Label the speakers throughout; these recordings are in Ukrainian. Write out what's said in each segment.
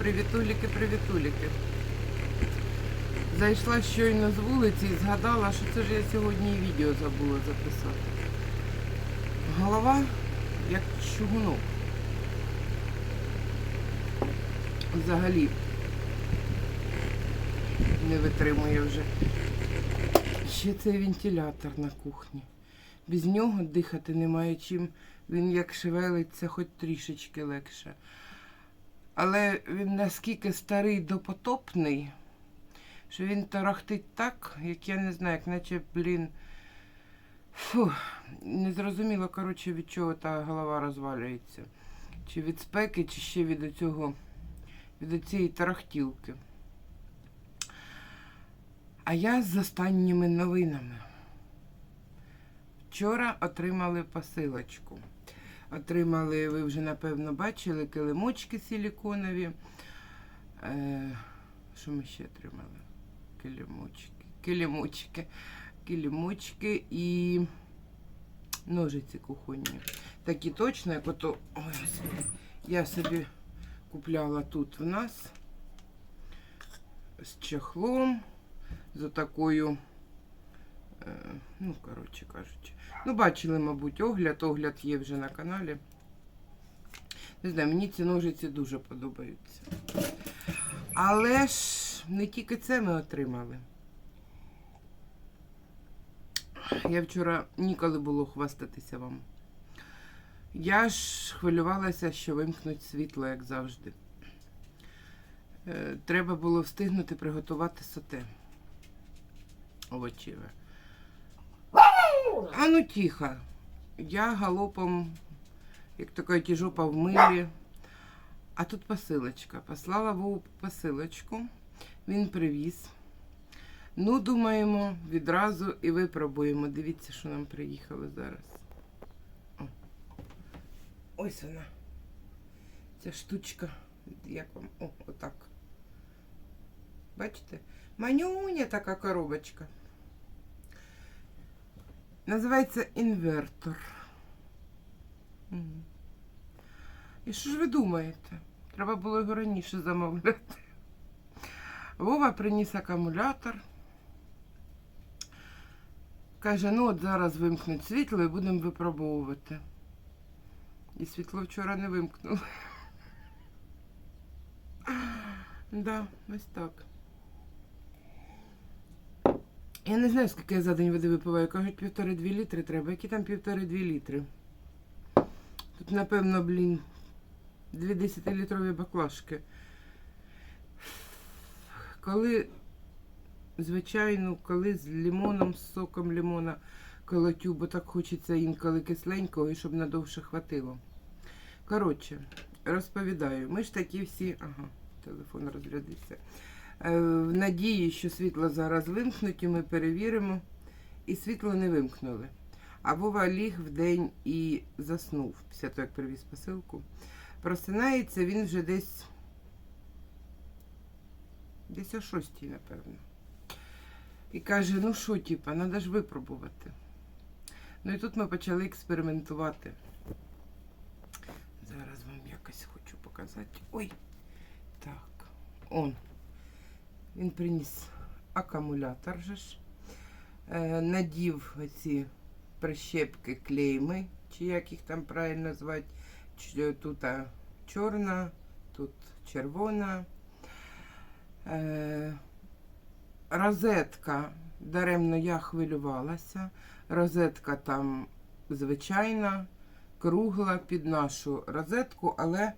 Speaker 1: Привітуліки, привітуліки. Зайшла щойно з вулиці і згадала, що це ж я сьогодні і відео забула записати. Голова як чугунок. Взагалі не витримує вже. Ще цей вентилятор на кухні. Без нього дихати немає чим. Він як шевелиться, хоч трішечки легше. Але він наскільки старий допотопний, що він тарахтить так, як я не знаю, як наче, блін. Фу, незрозуміло, коротше, від чого та голова розвалюється. Чи від спеки, чи ще від цього, від цієї тарахтілки. А я з останніми новинами. Вчора отримали посилочку. Отримали, ви вже напевно бачили, килимочки силіконові. Е, що ми ще отримали? Килимочки. Килимочки. Килимочки і ножиці кухонні. Такі точно, як ото. Ось, я собі купляла тут в нас з чехлом, з такою. Е, ну, коротше кажучи. Ну, бачили, мабуть, огляд. Огляд є вже на каналі. Не знаю, мені ці ножиці дуже подобаються. Але ж не тільки це ми отримали. Я вчора ніколи було хвастатися вам. Я ж хвилювалася, що вимкнуть світло, як завжди. Е, Треба було встигнути приготувати соте овочеве. А ну тихо. Я галопом, як така тіжопа в милі. А тут посилочка. Послала Вову посилочку. Він привіз. Ну, думаємо, відразу і випробуємо. Дивіться, що нам приїхало зараз. О. Ось вона. Ця штучка. Як вам? О, отак. Бачите? Манюня така коробочка. Називається інвертор. І що ж ви думаєте? Треба було його раніше замовляти. Вова приніс акумулятор. Каже, ну от зараз вимкнуть світло і будемо випробовувати. І світло вчора не вимкнуло. Да, ось так. Я не знаю, скільки я за день води випиваю. Кажуть, півтори-дві літри треба. Які там півтори-дві літри? Тут, напевно, блін, дві 10-літрові баклажки. Коли, звичайно, коли з лимоном, з соком лимона колотю, бо так хочеться інколи кисленького і щоб надовше хватило. Коротше, розповідаю, ми ж такі всі. Ага, телефон розрядився. Е, В надії, що світло зараз вимкнуть, і ми перевіримо. І світло не вимкнули. А Вова ліг в день і заснув після того, як привіз посилку. Просинається він вже десь десь о шостій, напевно. І каже: ну що, типа, треба ж випробувати. Ну і тут ми почали експериментувати. Зараз вам якось хочу показати. Ой, так, он. Він приніс акумулятор же ж. Е, надів ці прищепки клейми, чи як їх там правильно звати. Тут чорна, тут червона. Е, розетка, даремно я хвилювалася. Розетка там звичайна, кругла під нашу розетку, але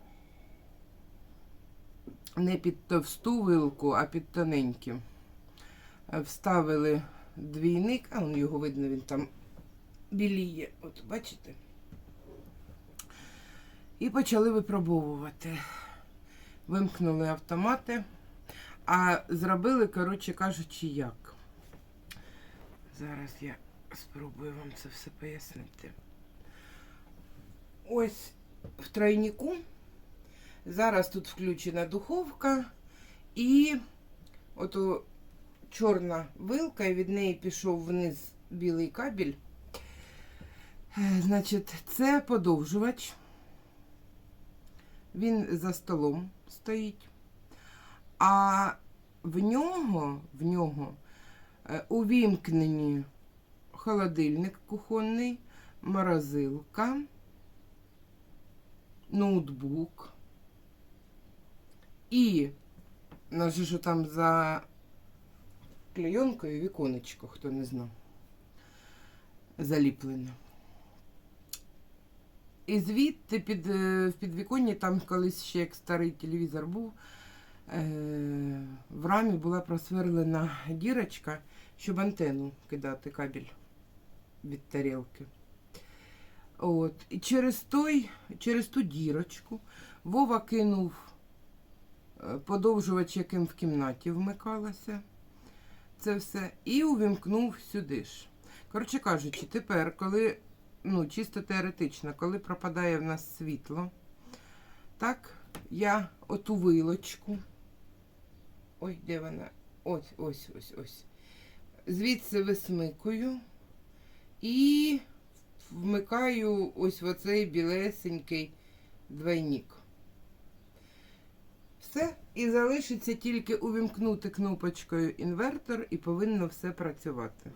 Speaker 1: не під товсту вилку, а під тоненькі. Е, Вставили двійник, а он його видно, він там біліє. От бачите? І почали випробовувати. Вимкнули автомати, а зробили, коротше кажучи, як. Зараз я спробую вам це все пояснити. Ось в тройнику. Зараз тут включена духовка і ото чорна вилка, і від неї пішов вниз білий кабель. Значить, це подовжувач. Він за столом стоїть. А в нього, в нього е, увімкнені холодильник кухонний, морозилка, ноутбук і нас там за клейонкою віконечко, хто не знав, заліплене. І звідти під, е, в підвіконні, там колись ще як старий телевізор був, е, в рамі була просверлена дірочка, щоб антенну кидати кабель від тарілки. От. І через, той, через ту дірочку Вова кинув подовжувач, яким в кімнаті вмикалося. Це все. І увімкнув сюди ж. Коротше кажучи, тепер, коли, ну, чисто теоретично, коли пропадає в нас світло, так, я оту вилочку. Ой, де вона? Ось, ось, ось, ось. Звідси висмикую і вмикаю ось в оцей білесенький двойник. Все. І залишиться тільки увімкнути кнопочкою інвертор і повинно все працювати.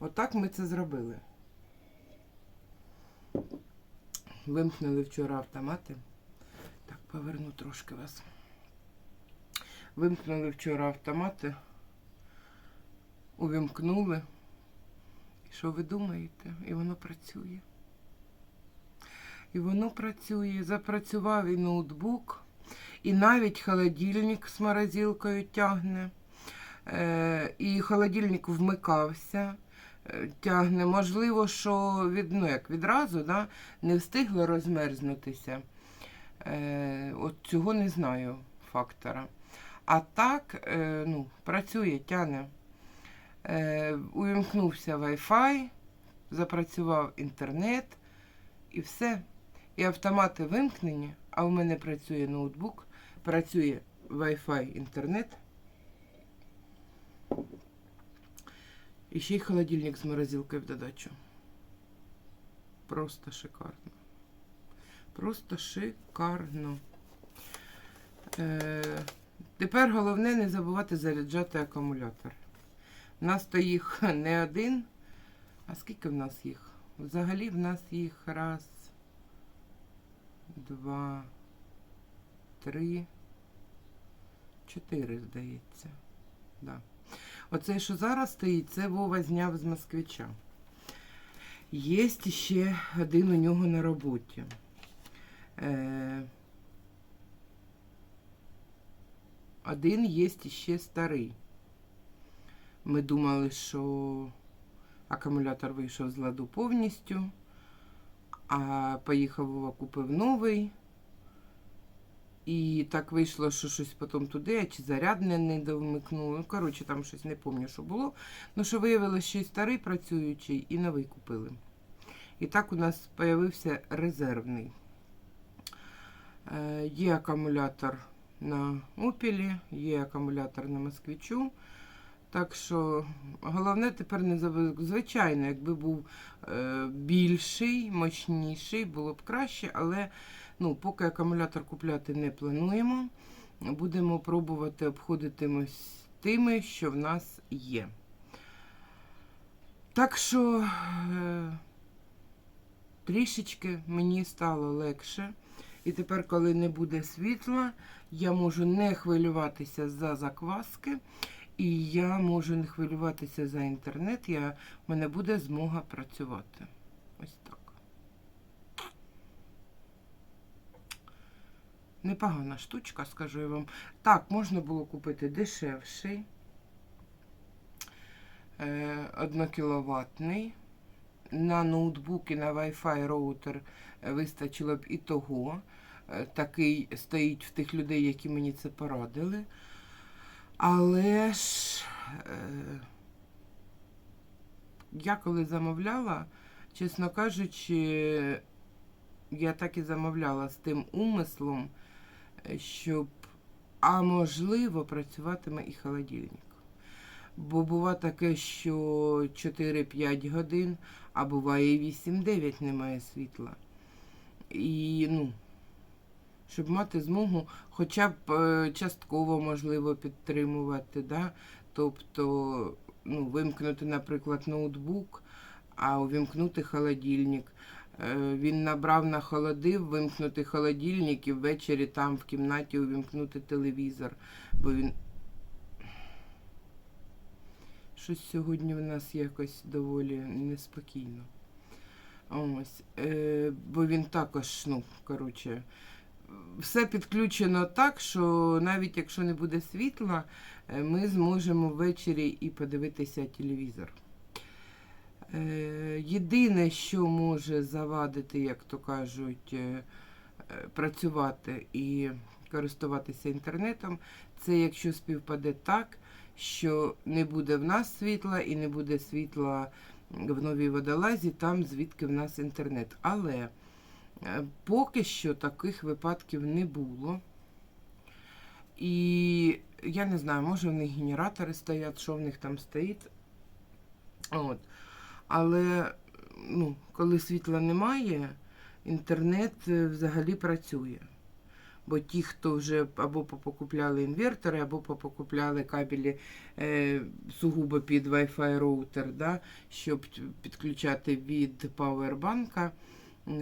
Speaker 1: Отак ми це зробили. Вимкнули вчора автомати. Так, поверну трошки вас. Вимкнули вчора автомати. Увімкнули. І що ви думаєте? І воно працює. І воно працює. Запрацював і ноутбук, і навіть холодильник з морозилкою тягне. Е, і холодильник вмикався, е, тягне. Можливо, що від, ну, як відразу да, не встигло розмерзнутися. Е, от цього не знаю фактора. А так, ну, працює, тягне. Увімкнувся Wi-Fi, запрацював інтернет і все. І автомати вимкнені, а в мене працює ноутбук, працює Wi-Fi інтернет. І ще й холодильник з морозилкою в додачу. Просто шикарно. Просто шикарно. Е, тепер головне не забувати заряджати акумулятор. У нас то їх не один. А скільки в нас їх? Взагалі в нас їх раз, два, три, чотири, здається. Да. Оце, що зараз стоїть, це Вова зняв з москвича. Є ще один у нього на роботі. Е, один є ще старий. Ми думали, що акумулятор вийшов з ладу повністю, а поїхав Вова, купив новий. І так вийшло, що щось потім туди, чи зарядне не довмикнуло. Ну, коротше, там щось не пам'ятаю, що було. Ну, що виявилося, що і старий працюючий, і новий купили. І так у нас з'явився резервний. Е, є акумулятор на Опелі, є акумулятор на Москвичу. Так що головне тепер не забути. Звичайно, якби був е, більший, мощніший, було б краще, але ну, поки акумулятор купляти не плануємо. Будемо пробувати обходитимось тими, що в нас є. Так що е, трішечки мені стало легше. І тепер, коли не буде світла, я можу не хвилюватися за закваски. І я можу не хвилюватися за інтернет, я, в мене буде змога працювати. Ось так. Непогана штучка, скажу я вам. Так, можна було купити дешевший. Е, 1 кіловатний. На ноутбук і на Wi-Fi роутер е, вистачило б і того. Е, Такий стоїть в тих людей, які мені це порадили. Але ж е, я коли замовляла, чесно кажучи, я так і замовляла з тим умислом, е, щоб, а можливо, працюватиме і холодильник. Бо буває таке, що 4-5 годин, а буває 8-9 немає світла. І, ну, щоб мати змогу хоча б е, частково можливо підтримувати. Да? Тобто ну, вимкнути, наприклад, ноутбук, а увімкнути холодильник. Е, Він набрав на холодив, вимкнути холодильник і ввечері там в кімнаті увімкнути телевізор, бо він. Щось сьогодні в нас якось доволі неспокійно. Ось. Е, бо він також, ну, коротше, все підключено так, що навіть якщо не буде світла, е, ми зможемо ввечері і подивитися телевізор. Е, Єдине, що може завадити, як то кажуть, е, е, працювати і користуватися інтернетом, це якщо співпаде так, що не буде в нас світла і не буде світла в новій водолазі, там звідки в нас інтернет. Але поки що таких випадків не було. І я не знаю, може в них генератори стоять, що в них там стоїть. От. Але ну, коли світла немає, інтернет е, взагалі працює. Бо ті, хто вже або попокупляли інвертори, або попокупляли кабелі е, сугубо під Wi-Fi роутер, да, щоб підключати від пауербанка. Е,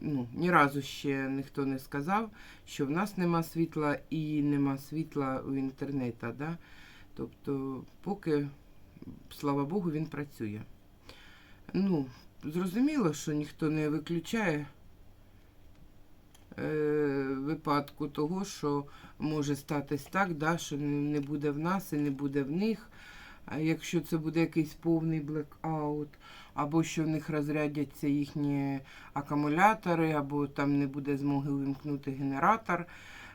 Speaker 1: ну, ні разу ще ніхто не сказав, що в нас нема світла і нема світла у інтернету. Да? Тобто, поки, слава Богу, він працює. Ну, зрозуміло, що ніхто не виключає е, випадку того, що може статись так, да, що не буде в нас і не буде в них. А якщо це буде якийсь повний блекаут, або що в них розрядяться їхні акумулятори, або там не буде змоги увімкнути генератор.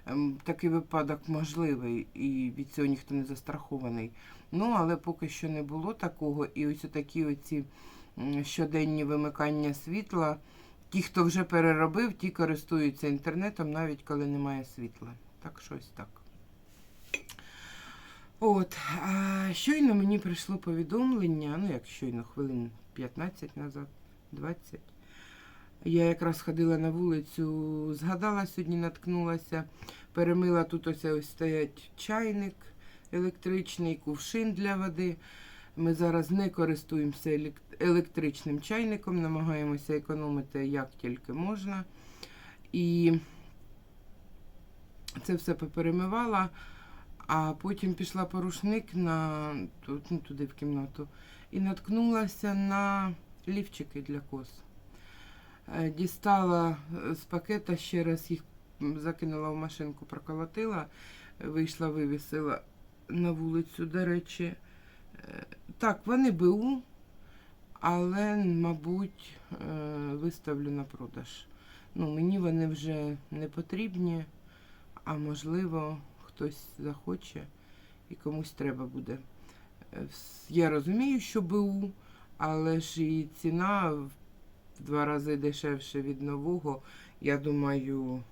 Speaker 1: Ем, Такий випадок можливий, і від цього ніхто не застрахований. Ну, але поки що не було такого. І ось такі оці щоденні вимикання світла. Ті, хто вже переробив, ті користуються інтернетом, навіть коли немає світла. Так щось так. От, а щойно мені прийшло повідомлення, ну як щойно, хвилин 15 назад, 20. Я якраз ходила на вулицю, згадала сьогодні, наткнулася, перемила тут ось ось стоять чайник електричний, кувшин для води. Ми зараз не користуємося елек- електричним чайником, намагаємося економити як тільки можна. І це все поперемивала, а потім пішла по рушник на, ну, туди в кімнату і наткнулася на лівчики для кос. Е, Дістала е, з пакета, ще раз їх закинула в машинку, проколотила, вийшла, вивісила на вулицю, до речі. Е, Так, вони БУ, але, мабуть, виставлю на продаж. Ну, мені вони вже не потрібні, а можливо, хтось захоче і комусь треба буде. Я розумію, що БУ, але ж і ціна в два рази дешевше від нового. Я думаю,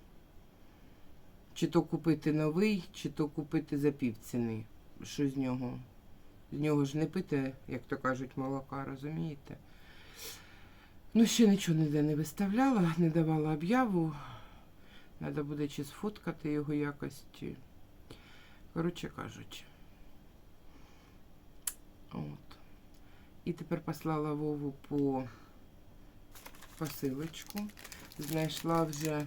Speaker 1: чи то купити новий, чи то купити за півціни. Що з нього? З нього ж не пити, як то кажуть, молока, розумієте? Ну, ще нічого ніде не виставляла, не давала об'яву. Треба буде чи сфоткати його якось. Чи... Коротше кажучи. От. І тепер послала Вову по посилочку. Знайшла вже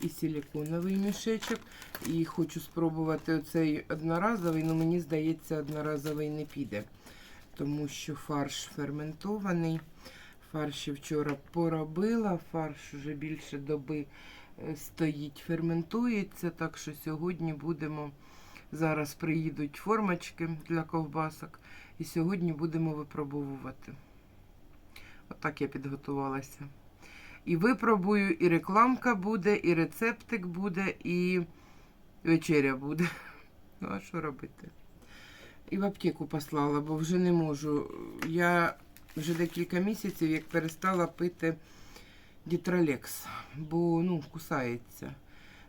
Speaker 1: і силіконовий мішечок. І хочу спробувати оцей одноразовий, але мені здається, одноразовий не піде. Тому що фарш ферментований. Фарш я вчора поробила, фарш вже більше доби е, стоїть, ферментується. Так що сьогодні будемо. Зараз приїдуть формочки для ковбасок. І сьогодні будемо випробовувати. Отак я підготувалася. І випробую, і рекламка буде, і рецептик буде, і вечеря буде. Ну, а що робити? І в аптеку послала, бо вже не можу. Я вже декілька місяців як перестала пити дітролекс, бо ну, кусається.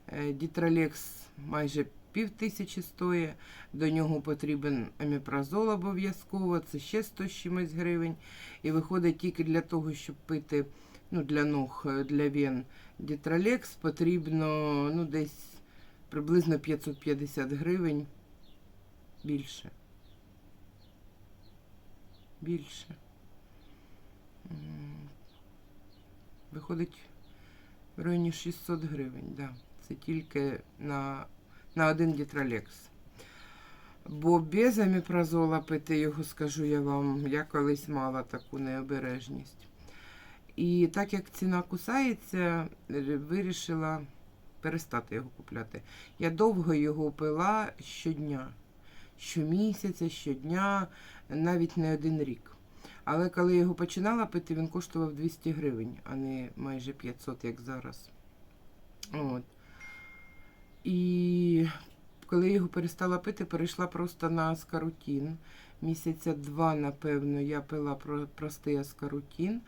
Speaker 1: Е, Дітролекс майже пів тисячі стоїть, до нього потрібен аміпразол обов'язково, це ще 100 чимось гривень. І виходить тільки для того, щоб пити ну, для ног, е, для вен Дітралекс потрібно ну, десь приблизно 550 гривень більше. Більше. Виходить в районі 600 гривень, да. Це тільки на, на один дітралекс. Бо без аміпразола пити його, скажу я вам, я колись мала таку необережність. І так як ціна кусається, вирішила перестати його купляти. Я довго його пила щодня, щомісяця, щодня, навіть не один рік. Але коли я його починала пити, він коштував 200 гривень, а не майже 500, як зараз. От. І коли я його перестала пити, перейшла просто на аскарутін. Місяця два, напевно, я пила простий аскарутін.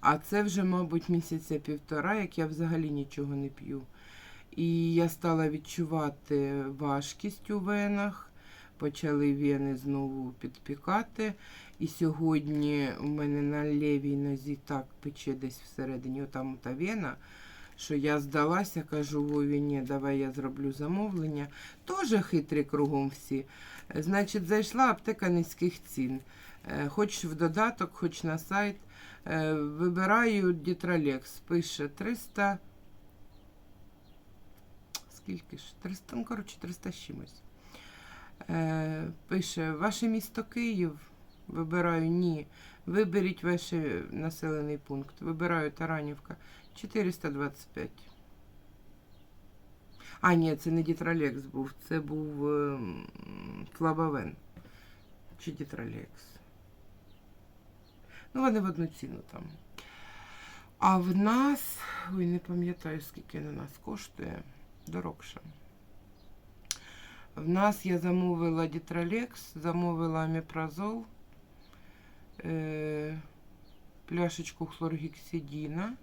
Speaker 1: А це вже, мабуть, місяця півтора, як я взагалі нічого не п'ю. І я стала відчувати важкість у венах, почали вени знову підпікати. І сьогодні у мене на лівій нозі так пече десь всередині, отам та вена, що я здалася, кажу, Вові, ні, давай я зроблю замовлення. Тоже хитрі кругом всі. Е, Значить, зайшла аптека низьких цін. Е, Хоч в додаток, хоч на сайт. Е, Вибираю Дітралекс. Пише 300. Скільки ж? 300, ну, коротше, 300 з чимось. Пише, ваше місто Київ. Вибираю ні. Виберіть ваш населений пункт. Вибираю Таранівка. 425. А, ні, це не Дітралекс був, це був ем, Флабавен. Чи Дітралекс. Ну, вони в одну ціну там. А в нас, ой, не пам'ятаю, скільки на нас коштує. Дорогше. В нас я замовила Дітралекс, замовила Аміпразол, е, пляшечку хлоргексидіна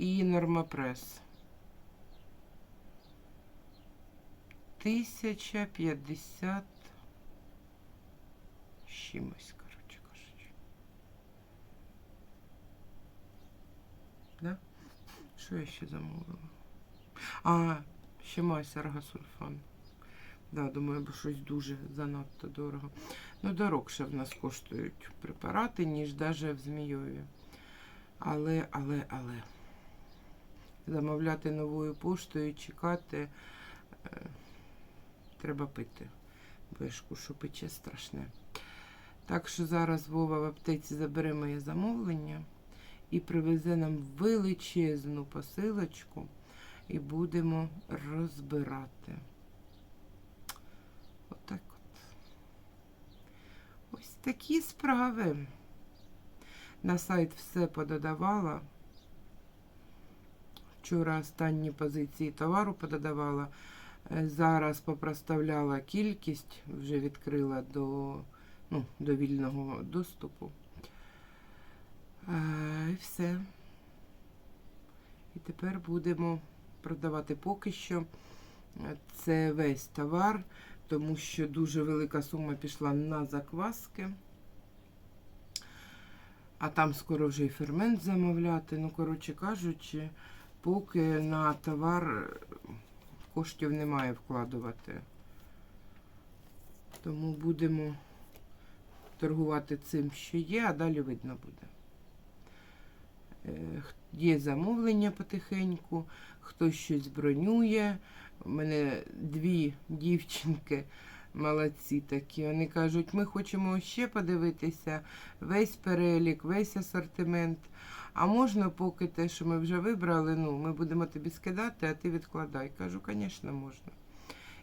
Speaker 1: і Нормапрес. 1050 з чимось, коротше кажучи. Да? Що я ще замовила? А, ще мазь аргосульфан. Да, думаю, бо щось дуже занадто дорого. Ну, дорогше в нас коштують препарати, ніж навіть в Змійові. Але, але, але. Замовляти новою поштою, чекати. Е, треба пити. Вишку, що пече страшне. Так що зараз Вова в аптеці забере моє замовлення і привезе нам величезну посилочку і будемо розбирати. Отак от. Ось такі справи. На сайт все пододавала. Вчора останні позиції товару пододавала. Е, Зараз попроставляла кількість, вже відкрила до, ну, до вільного доступу. Е, І все. І тепер будемо продавати поки що. е, Це весь товар, тому що дуже велика сума пішла на закваски. А там скоро вже і фермент замовляти. Ну, коротше кажучи, поки на товар коштів немає вкладувати. Тому будемо торгувати цим, що є, а далі видно буде. Е, Є замовлення потихеньку, хтось щось бронює. У мене дві дівчинки молодці такі. Вони кажуть, ми хочемо ще подивитися весь перелік, весь асортимент. А можна поки те, що ми вже вибрали, ну, ми будемо тобі скидати, а ти відкладай. Кажу, звісно, можна.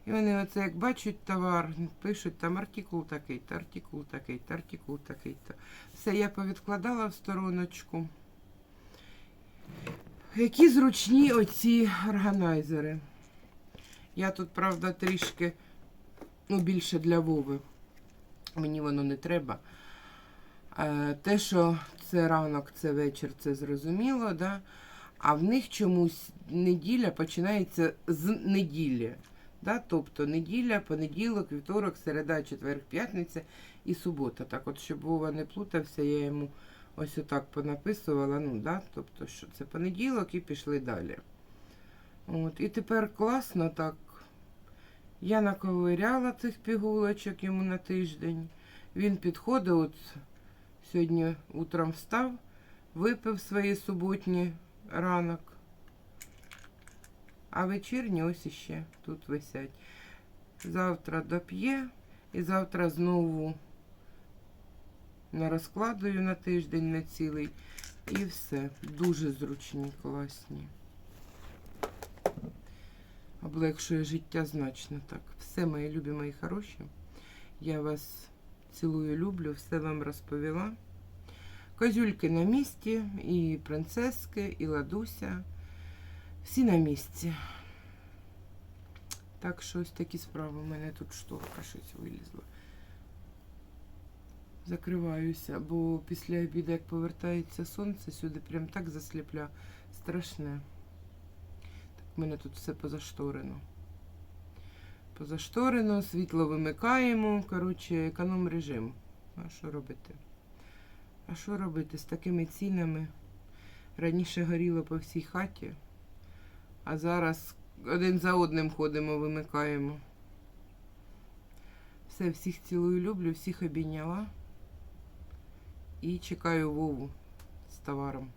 Speaker 1: І вони оце як бачать товар, пишуть там артикул такий-то, артикул такий-то, артикул такий-то. Все, я повідкладала в стороночку. Які зручні оці органайзери. Я тут, правда, трішки, ну, більше для Вови. Мені воно не треба. Е, Те, що це ранок, це вечір, це зрозуміло, да? а в них чомусь неділя починається з неділі. Да? Тобто неділя, понеділок, вівторок, середа, четвер, п'ятниця і субота. Так от, щоб Вова не плутався, я йому ось отак понаписувала, ну, да, тобто, що це понеділок і пішли далі. От, і тепер класно так. Я наковиряла цих пігулочок йому на тиждень. Він підходив, от сьогодні утром встав, випив свої суботні ранок. А вечірні ось іще тут висять. Завтра доп'є і завтра знову нарозкладую на тиждень на цілий. І все. Дуже зручні, класні. Облегшує життя значно так. Все, мої любі, мої хороші. Я вас цілую, люблю, все вам розповіла. Козюльки на місці, і принцески, і ладуся. Всі на місці. Так що ось такі справи. У мене тут шторка щось вилізла. Закриваюся, бо після обіду, як повертається сонце, сюди прям так засліпля. Страшне. В мене тут все позашторено. Позашторено, світло вимикаємо. Коротше, економ режим. А що робити? А що робити з такими цінами? Раніше горіло по всій хаті, а зараз один за одним ходимо, вимикаємо. Все, всіх цілую, люблю, всіх обійняла. І чекаю Вову з товаром.